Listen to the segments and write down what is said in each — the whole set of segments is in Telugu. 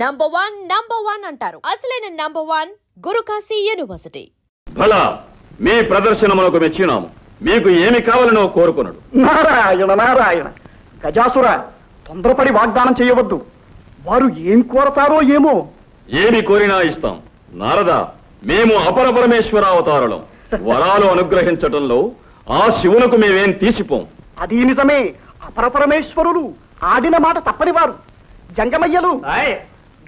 నంబర్ వన్ నంబర్ వన్ అంటారు. అసలైన నంబర్ వన్ గురుకాశీ యూనివర్సిటీ భళ మీ ప్రదర్శనమునకు మెచ్చినాము మీకు ఏమి కావాలనో కోరుకున్నాడు నారాయణ నారాయణ. గజాసుర తొందరపడి వాగ్దానం చేయవద్దు. వారు ఏం కోరతారో ఏమో. ఏమి కోరినా ఇస్తాం. నారద మేము అపర పరమేశ్వర అవతారులం. వరాలు అనుగ్రహించటంలో ఆ శివునకు మేమేం తీసిపోం. అది నిజమే. అపరపరమేశ్వరులు ఆడిన మాట తప్పని వారు జంగమయ్యలు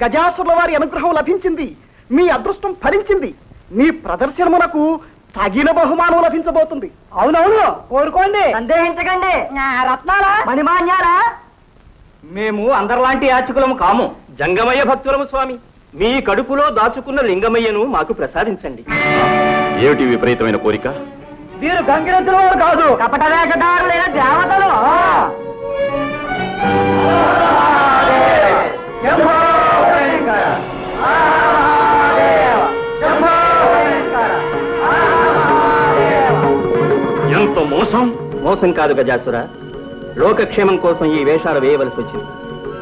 గజాసురుల వారి అనుగ్రహం లభించింది. మీ అదృష్టం ఫలించింది. మీ ప్రదర్శనమునకు తగిన బహుమానం లభించబోతుంది. అవునవును. కోరుకోండి. సందేహించకండి. రత్నాలా. మణిమాన్యాలా. మేము అందరిలాంటి యాచకులము కాము. జంగమయ్య భక్తులము స్వామి. మీ కడుపులో దాచుకున్న లింగమయ్యను మాకు ప్రసాదించండి. ఏమిటి విపరీతమైన కోరిక? వీరు గంగిరెద్దుల వారు కాదు. కపట దేవతలు. ఎంత మోసం? మోసం కాదు గజాసుర. లోకక్షేమం కోసం ఈ వేషాలు వేయవలసి వచ్చింది.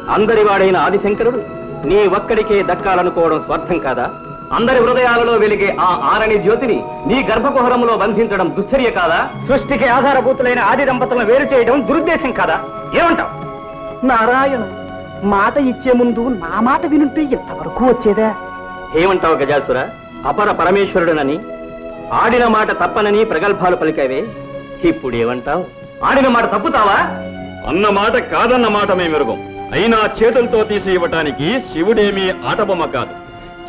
అందరి వాడైన ఆదిశంకరుడు నీ ఒక్కడికే దక్కాలనుకోవడం స్వార్థం కాదా? అందరి హృదయాలలో వెలిగే ఆ ఆరణి జ్యోతిని నీ గర్భకుహరములో బంధించడం దుశ్చర్య కాదా? సృష్టికి ఆధారభూతులైన ఆది దంపతులను వేరు చేయడం దురుద్దేశం కాదా? ఏమంటావు? నారాయణ మాట ఇచ్చే ముందు నా మాట వినుంటే ఎంతవరకు వచ్చేదా? ఏమంటావు గజాసుర అపర పరమేశ్వరుడునని ఆడిన మాట తప్పనని ప్రగల్భాలు పలికావే. ఇప్పుడు ఏమంటావు ఆడిన మాట తప్పుతావా? అన్న మాట కాదన్న మాట మేమెరుగం అయినా చేతులతో తీసి ఇవ్వటానికి శివుడేమీ ఆటబొమ్మ కాదు.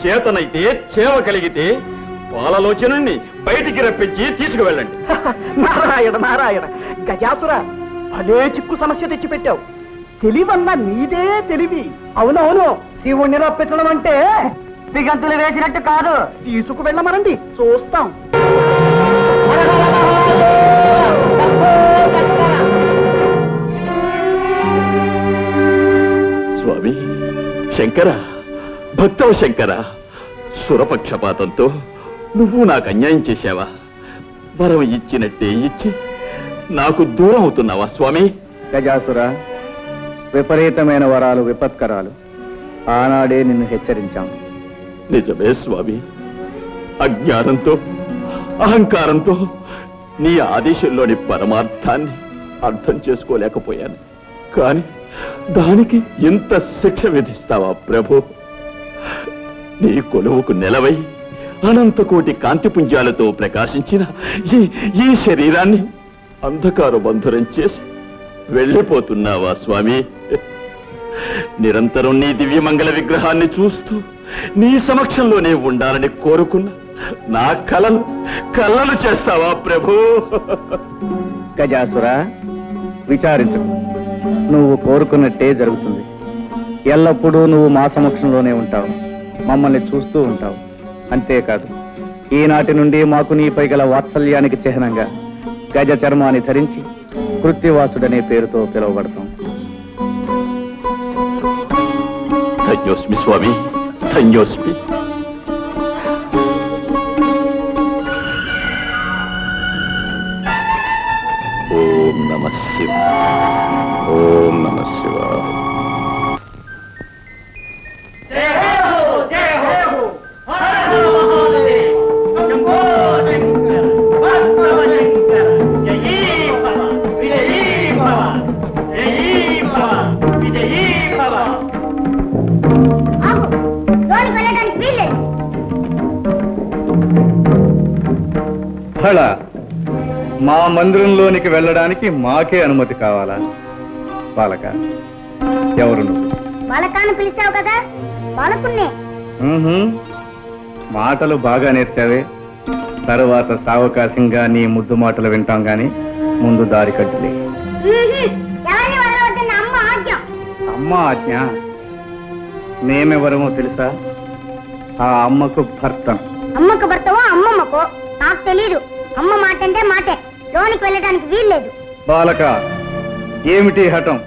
చేతనైతే చేవ కలిగితే పాలలోచనుణ్ణి బయటికి రప్పించి తీసుకువెళ్ళండి. నారాయణ నారాయణ. గజాసుర భలే చిక్కు సమస్య తెచ్చిపెట్టావు. తెలివన్న నీదే తెలివి. అవునవును శివుణ్ణి రప్పించడం అంటే దిగంతులు వేసినట్టు కాదు. తీసుకు వెళ్ళమనండి చూస్తాం. స్వామి శంకర భక్తవ శంకర సురపక్షపాతంతో నువ్వు నాకు అన్యాయం చేశావా? వరం ఇచ్చినట్టే ఇచ్చి నాకు దూరం అవుతున్నావా స్వామి? గజాసుర విపరీతమైన వరాలు విపత్కరాలు. ఆనాడే నిన్ను హెచ్చరించాం. నిజమే స్వామి. అజ్ఞానంతో అహంకారంతో నీ ఆదేశంలోని పరమార్థాన్ని అర్థం చేసుకోలేకపోయాను. కాని దానికి ఇంత శిక్ష విధిస్తావా ప్రభు? నీ కొలువుకు నెలవై అనంతకోటి కాంతిపుంజాలతో ప్రకాశించిన ఈ ఈ శరీరాన్ని అంధకార బంధురం చేసి వెళ్ళిపోతున్నావా స్వామి? నిరంతరం నీ దివ్యమంగళ విగ్రహాన్ని చూస్తూ నీ సమక్షంలోనే ఉండాలని కోరుకున్న నా కలలు కలలు చేస్తావా ప్రభు? గజాసురా విచారించు. నువ్వు కోరుకున్నట్టే జరుగుతుంది. ఎల్లప్పుడూ నువ్వు మా సమక్షంలోనే ఉంటావు. మమ్మల్ని చూస్తూ ఉంటావు. అంతేకాదు ఈనాటి నుండి మాకు నీపై గల వాత్సల్యానికి చిహ్నంగా గజ చర్మాన్ని ధరించి కృత్యవాసుడనే పేరుతో పిలువబడతాం. ధన్యోస్మి స్వామి ధన్యోస్మి. వెళ్ళడానికి మాకే అనుమతి కావాలా? బాలక ఎవరు నువ్వు? బాలకాన్ని పిలిచావు కదా? బాలకున్నే మ్మ్హ్మ్. మాటలు బాగా నేర్చావే. తరువాత సావకాశంగా నీ ముద్దు మాటలు వింటాం గాని ముందు దారి కట్టులే. అమ్మ ఆజ్ఞ? మేమెవరమో తెలుసా? ఆ అమ్మకు భర్త. అమ్మకు భర్తవో అమ్మమ్మకో? నాకు తెలీదు. అమ్మ మాట అంటే మాటే. లోనికి వెళ్ళడానికి వీల్లేదు. బాలక ఏమిటి హఠం?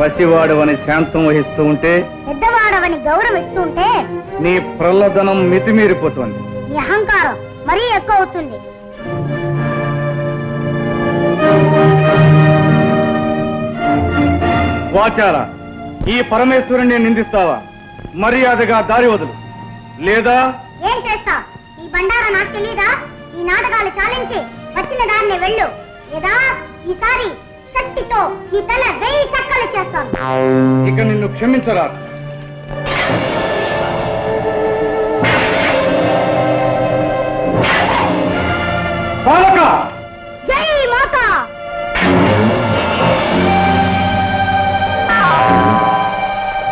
పసివాడవని శాంతం వహిస్తూ ఉంటే పెద్దవాడవని గౌరవిస్తుంటే నీ ప్రల్లదనం మితిమీరిపోతోంది. నీ అహంకారం మరీ ఎక్కువ అవుతుంది వాచారా ఈ పరమేశ్వరుణ్ణి నిందిస్తావా? మర్యాదగా దారి వదులు. లేదా? ఏం చేస్తావ్? ఈ బండారా నాకు తెలీదా? ఈ నాటకాలు చాలించి. వచ్చిన దారిని వెళ్ళు. లేదా ఈసారి శక్తితో ఈ తల వెయ్యి చక్కలు చేస్తాను. ఇక నిన్ను క్షమించరా. బాలక! జై మాతా!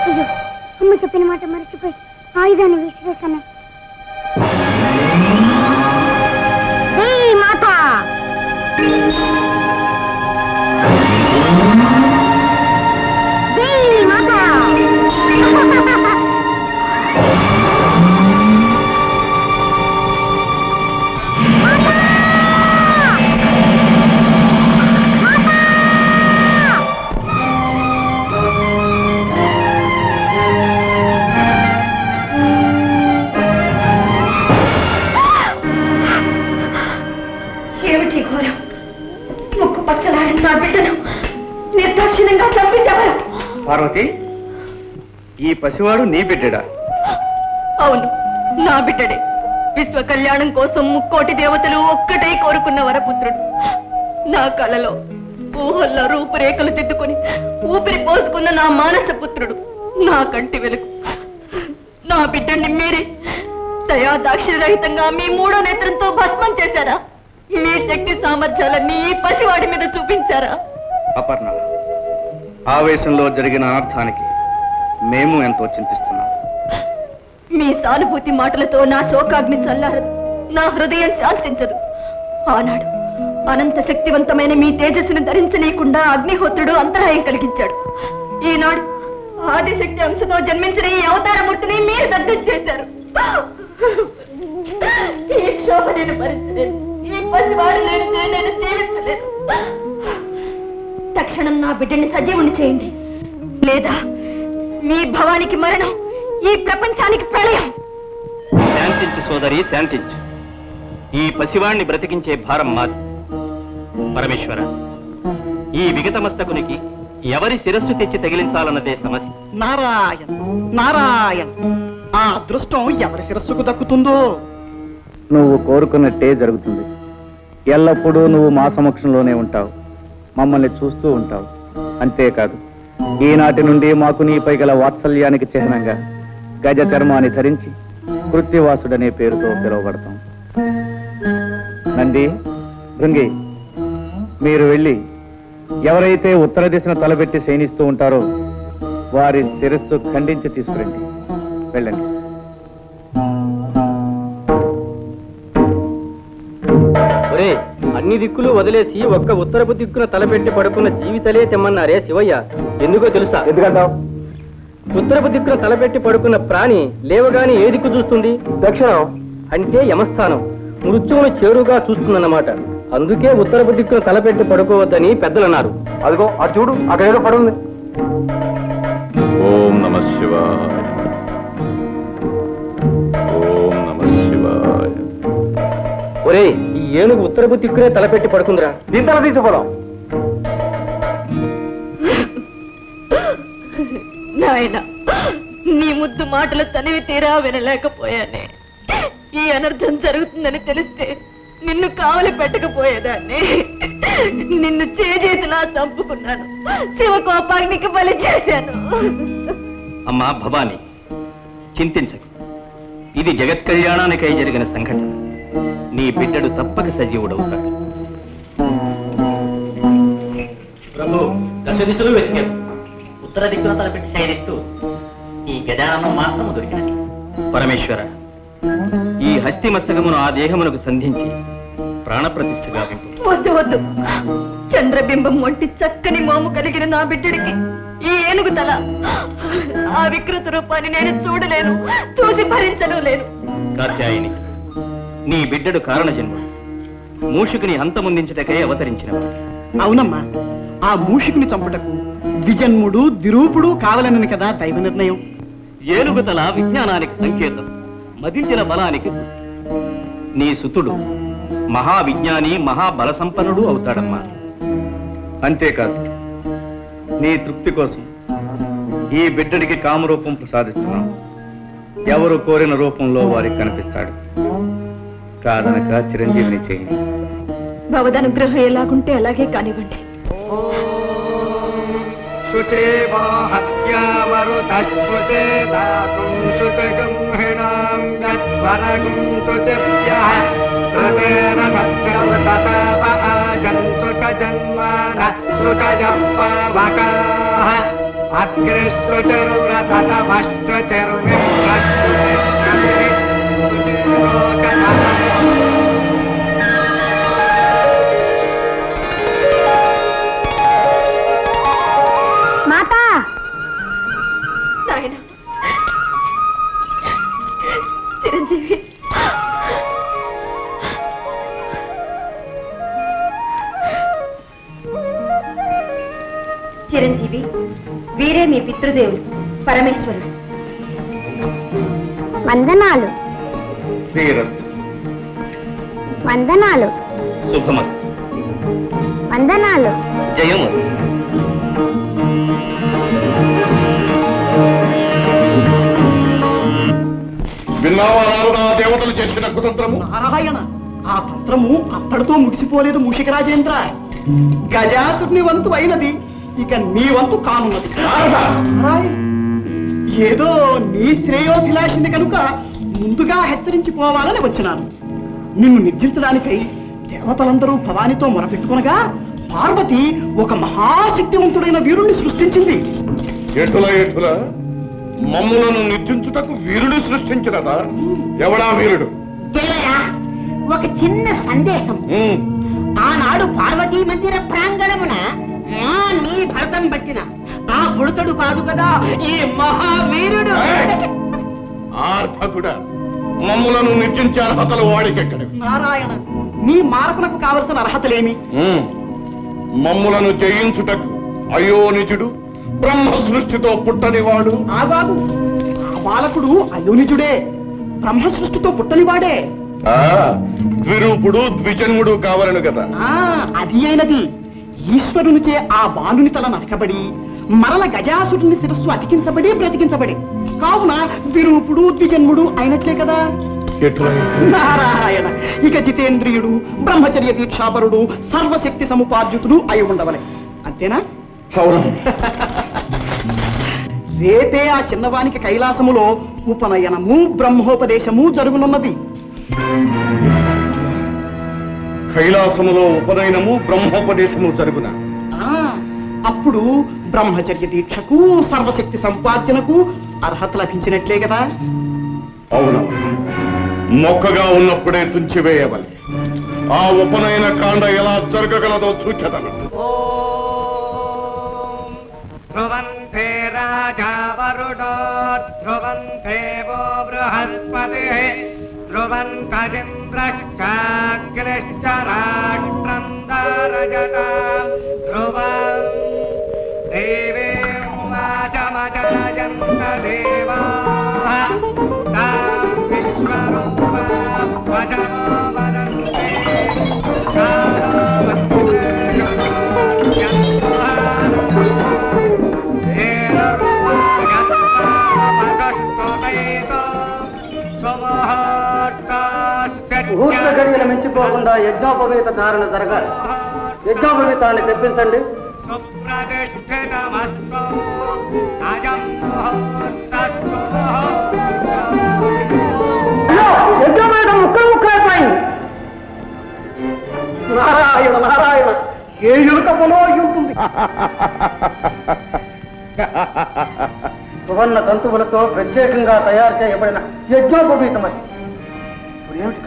అయ్యో అమ్మ చెప్పిన మాట మర్చిపోయి ఆయుధాన్ని పసివాడు నీ బిడ్డడా? అవును నా బిడ్డడే. విశ్వ కళ్యాణం కోసం ముక్కోటి దేవతలు ఒక్కటే కోరుకున్న వరపుత్రుడు. నా కలలో ఊహల్లో రూపురేఖలు దిద్దుకొని ఊపిరి పోసుకున్న నా మానస పుత్రుడు నా కంటి వెలుగు. నా బిడ్డని మీరే దయా దాక్షిణరహితంగా మీ మూడో నేత్రంతో భస్మం చేశారా? మీ శక్తి సామర్థ్యాలన్నీ ఈ పసివాడి మీద చూపించారా? అపర్ణ ఆవేశంలో జరిగిన అనర్థానికి మేము ఎంతో చింతిస్తున్నాం. మీ సానుభూతి మాటలతో నా శోకాగ్ని చల్లారదు. నా హృదయం శాంతించదు. ఆనాడు అనంత శక్తివంతమైన మీ తేజస్సును ధరించలేకుండా అగ్నిహోత్రుడు అంతరాయం కలిగించాడు. ఈనాడు ఆదిశక్తి అంశతో జన్మించిన ఈ అవతారమూర్తిని మీరు దగ్ధం చేశారు. ఈ క్షోభ నేను భరించలేను ఈ పసివాడు లేనిదే నేను జీవించలేను తక్షణం నా బిడ్డని సజీవుని చేయండి. లేదా మీ భవానికి మరణం ఈ ప్రపంచానికి ప్రళయం. శాంతించు సోదరి శాంతించు. ఈ పసివాణ్ణి బ్రతికించే భారం మాది. పరమేశ్వర ఈ విగతమస్తకునికి ఎవరి శిరస్సు తెచ్చి తగిలించాలన్నదే సమస్య? నారాయణ నారాయణ ఆ అదృష్టం ఎవరి శిరస్సుకు దక్కుతుందో? నువ్వు కోరుకున్నట్టే జరుగుతుంది. ఎల్లప్పుడూ నువ్వు మా సమక్షంలోనే ఉంటావు. మమ్మల్ని చూస్తూ ఉంటావు. అంతేకాదు ఈనాటి నుండి మాకు నీపై గల వాత్సల్యానికి చిహ్నంగా గజ చర్మాన్ని ధరించి కృత్యవాసుడనే పేరుతో పిలువబడతాం. నంది భృంగి మీరు వెళ్ళి ఎవరైతే ఉత్తర దిశను తలబెట్టి శయనిస్తూ ఉంటారో వారి శిరస్సు ఖండించి తీసుకురండి. వెళ్ళండి. ఒరే అన్ని దిక్కులు వదిలేసి ఒక్క ఉత్తరపు దిక్కున తలపెట్టి పడుకున్న జీవితలే తెమ్మన్నారే శివయ్య. ఎందుకో తెలుసా? ఎందుకంటావు? ఉత్తరపు దిక్కున తలపెట్టి పడుకున్న ప్రాణి లేవగాని ఏ దిక్కు చూస్తుంది? దక్షిణం. అంటే యమస్థానం. మృత్యువును చేరుగా చూస్తుందన్నమాట. అందుకే ఉత్తరపు దిక్కున తలపెట్టి పడుకోవద్దని పెద్దలన్నారు. అదిగో అటు చూడు అక్కడ ఏదో పడుంది. ఓం నమ శివాయ. ఓం నమ శివాయ. ఒరే ఈ ఏనుగు ఉత్తరపు దిక్కునే తలపెట్టి పడుకుందిరా. దీని తల తీసుకోవడం నాయన నీ ముద్దు మాటలు తనివి తీరా వినలేకపోయానే. ఈ అనర్థం జరుగుతుందని తెలిస్తే నిన్ను కావలి పెట్టకపోయేదాన్ని. నిన్ను చేజేతిలా చంపుకున్నాను. శివకోపాగ్నికి బలి చేశాను. అమ్మా భవాని చింతించకు. ఇది జగత్ కళ్యాణానికై జరిగిన సంఘటన. నీ బిడ్డడు తప్పక సజీవుడవుతాడు. ప్రభు దశ దిశలు వెతికారు ఉత్తర దిక్కున తలపెట్టి శయనిస్తూ ఈ గజాననం మాత్రం దొరికినది. పరమేశ్వర ఈ హస్తి మస్తకమును ఆ దేహమునకు సంధించి ప్రాణప్రతిష్ఠ గావింపు. వద్దు వద్దు. చంద్రబింబం వంటి చక్కని మోము కలిగిన నా బిడ్డడికి ఈ ఏనుగు తల ఆ వికృత రూపాన్ని నేను చూడలేను చూసి భరించను లేను. కాత్యాయిని నీ బిడ్డడు కారణ జన్మ మూషికుని హంతముందించటకై అవతరించినవాడు. అవునమ్మా ఆ మూషికుని చంపటకు విజన్ముడు దిరూపుడు కావాలనని కదా దైవ నిర్ణయం. ఏనుగుతల విజ్ఞానానికి సంకేతం మదించిన బలానికి నీ సుతుడు మహావిజ్ఞాని మహాబల సంపన్నుడు అవుతాడమ్మా. అంతేకాదు నీ తృప్తి కోసం ఈ బిడ్డడికి కామరూపం ప్రసాదిస్తున్నాం. ఎవరు కోరిన రూపంలో వారికి కనిపిస్తాడు. కాదనక చిరంజీవిని చేయండి. భవదనుగ్రహం ఎలాగుంటే అలాగే కానివ్వండి. అగ్నిశ్రుచరుర తమ శ్రుచరు Thank you. విన్నావా నారదా దేవతలు చేసిన కుతంత్రము? నారాయణ ఆ తంత్రము అత్తడితో ముగిసిపోలేదు మూషిక రాజేంద్ర గజాసుని వంతు అయినది ఇక నీ వంతు కానున్నది. ఏదో నీ శ్రేయోభిలాషిని కనుక ముందుగా హెచ్చరించిపోవాలని వచ్చినాను. నిన్ను నిర్జించడానికై దేవతలందరూ భవానితో మొరపెట్టుకొనగా పార్వతి ఒక మహాశక్తివంతుడైన వీరుణ్ణి సృష్టించింది. ఎటుల ఎటుల? మమ్ములను నిర్జించుటకు వీరుడు సృష్టించినదా? ఎవడా వీరుడు? ఒక చిన్న సందేహం. ఆనాడు పార్వతీ మందిర ప్రాంగణమున మా నీ భరతం పట్టిన ఆ బుడతడు కాదు కదా ఈ మహావీరుడు. ఏయ్! ఆర్భకుడా మమ్ములను నిర్జించే అర్హతలు వాడికెక్కడివి? నారాయణ నీ మారకునకు కావలసిన అర్హతలేమి? మమ్ములను జయించుటకు అయోనిజుడు బ్రహ్మ సృష్టితో పుట్టనివాడు. ఆగాదు ఆ బాలకుడు అయోనిజుడే. బ్రహ్మ సృష్టితో పుట్టనివాడే. ఆ, ద్విరూపుడు ద్విజన్ముడు కావాలను కదా. ఆ అది అయినది. ఈశ్వరునిచే ఆ బాలుని తల నరకబడి మరల గజాసురుని శిరస్సు అతికించబడి బ్రతికించబడి. కావున విరూపుడు ద్విజన్ముడు అయినట్లే కదా. ఎటుల నారాయణ ఇక జితేంద్రియుడు బ్రహ్మచర్య దీక్షాపరుడు సర్వశక్తి సముపార్జితుడు అయి ఉండవలే. అంతేనా? అవును రేపే ఆ చిన్నవానికి కైలాసములో ఉపనయనము బ్రహ్మోపదేశము జరుగునున్నది. కైలాసములో ఉపనయనము బ్రహ్మోపదేశము జరుగున. ఆ, అప్పుడు బ్రహ్మచర్య దీక్షకు సర్వశక్తి సంపార్జనకు అర్హత లభించినట్లే కదా. అవును. మొక్కగా ఉన్నప్పుడే తుంచివేయవలె. ఆ ఉపనయన కాండ ఎలా జరగగలదో సూచదను ध्रुवन्ते राजा वरुणो ध्रुवन्ते वो बृहस्पतिः ध्रुवन्तरिन्द्रश्चाग्निश्च राष्ट्रम् दारजताम् ध्रुवम् देवीं वाचमजायन्त देवाः ताम् विश्वरूपाम् वचनो वदन्ते గడియలు మించిపోకుండా యజ్ఞోపవేత ధారణ జరగాలి. యజ్ఞోపవేతాన్ని తెప్పించండి. ముక్కలు ముక్కలైపోయింది. నారాయణ నారాయణ ఏ యువకములో ఉంటుంది? సువర్ణ తంతువులతో ప్రత్యేకంగా తయారు చేయబడిన యజ్ఞోపవీతమది. ఇప్పుడు ఏమిటి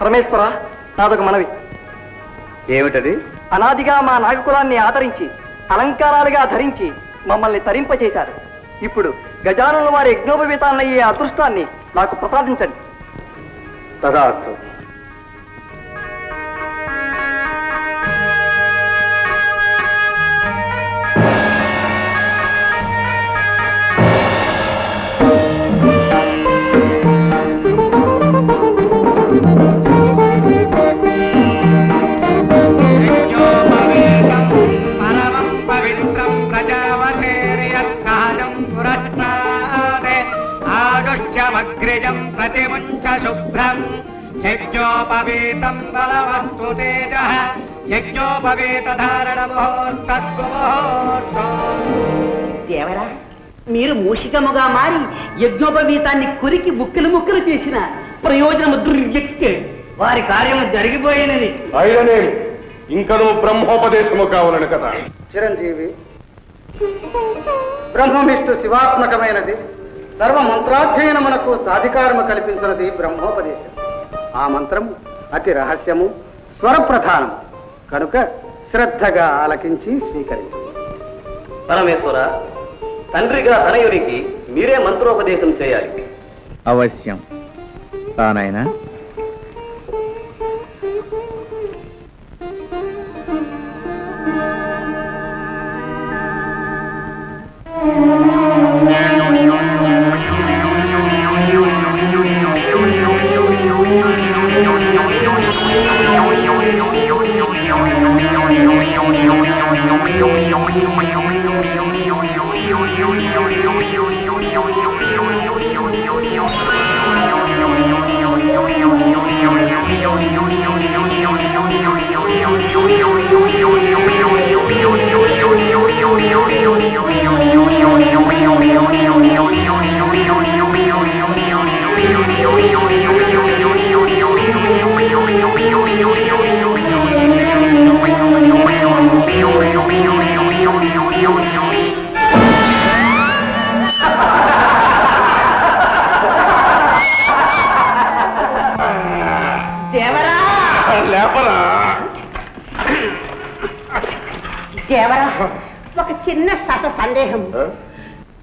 పరమేశ్వర నాదొక మనవి. ఏమిటది? అనాదిగా మా నాగకులాన్ని ఆదరించి అలంకారాలుగా ధరించి మమ్మల్ని తరింపచేశారు ఇప్పుడు గజానుల వారి యజ్ఞోపవీతాలయ్యే అదృష్టాన్ని నాకు ప్రసాదించండి. తదాస్తు. యజ్ఞోపవీతం బలవస్తు తేజ దేవరా మీరు మూషికముగా మారి యజ్ఞోపవీతాన్ని కురికి ముక్కలు ముక్కలు చేసిన ప్రయోజనము దుర్యక్తే వారి కార్యము జరిగిపోయినది అయిననేమి? ఇంకనూ బ్రహ్మోపదేశము కావాలని కదా. చిరంజీవి బ్రహ్మవిష్ణు శివాత్మకమైనది. సర్వ మంత్రాధ్యయనమునకు సాధికారము కల్పించినది బ్రహ్మోపదేశం. ఆ మంత్రము అతి రహస్యము స్వరప్రధానము. కనుక శ్రద్ధగా ఆలకించి స్వీకరించు. పరమేశ్వర తండ్రిగా తనయుడికి మీరే మంత్రోపదేశం చేయాలి. అవశ్యం. తానైనా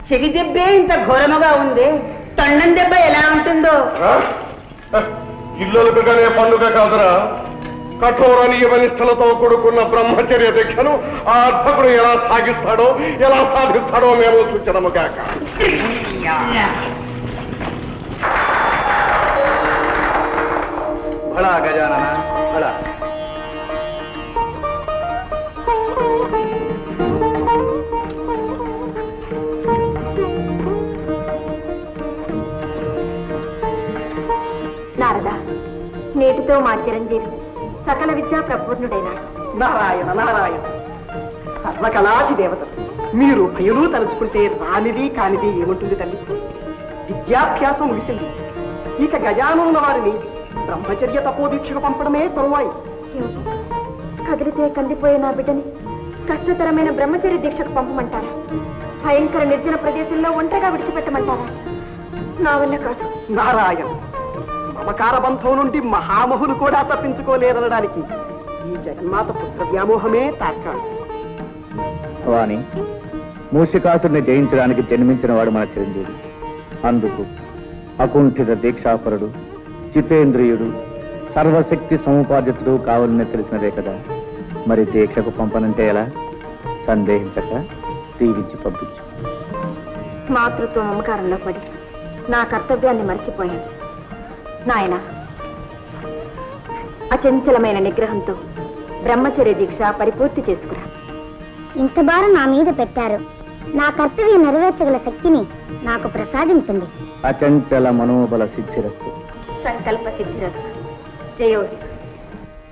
చెవి దెబ్బే ఇంత ఘోరముగా ఉంది? తొండం దెబ్బ ఎలా ఉంటుందో? ఇల్లులకగానే పండుగ కాదురా కఠోర నియమనిష్టలతో కూడుకున్న బ్రహ్మచర్య దీక్షను ఆ అర్భకుడు ఎలా సాగిస్తాడో ఎలా సాధిస్తాడో మేము సూచనము కాక భళా గజానన భళా. నేటితో మా చిరంజీవి సకల విద్యా ప్రపూర్ణుడైన నారాయణ నారాయణ. సర్వకళాది దేవత మీరు భయలు తలుచుకుంటే రానిది కానిది ఏముంటుంది తల్లి? విద్యాభ్యాసం ముగిసింది. ఇక గజానున్న వారిని బ్రహ్మచర్య తపోదీక్షకు పంపడమే తరువాయి. కదిలితే కందిపోయే నా బిడ్డని కష్టతరమైన బ్రహ్మచర్య దీక్షకు పంపమంటారా? భయంకర నిర్జన ప్రదేశంలో ఒంటరిగా విడిచిపెట్టమంటారా? నా వల్ల కాదు. నారాయణ మమకార బంధం నుండి మహామహులు కూడా తప్పించుకోలేరనడానికి ఈ జగన్మాత పుత్ర వ్యామోహమే తార్కాడు వాణి మూషికాసుడిని జయించడానికి జన్మించిన వాడు మన చిరంజీవి. అందుకు అకుంఠిత దీక్షాపరుడు చితేంద్రియుడు సర్వశక్తి సముపార్జితుడు కావాలని తెలిసినదే కదా. మరి దీక్షకు పంపనంటే ఎలా? సందేహించక దీవించి పంపించు. మాతృత్వ మమకారంలో పడి నా కర్తవ్యాన్ని మర్చిపోయాను. నాయన. అచంచలమైన నిగ్రహంతో బ్రహ్మచర్య దీక్ష పరిపూర్తి చేసుకురా. ఇంత భారం నా మీద పెట్టారు. నా కర్తవ్యం నెరవేర్చగల శక్తిని నాకు ప్రసాదించండి. అచంచల మనోబల సిద్ధిరస్తు. సంకల్ప సిద్ధిరస్తు. జయోస్తు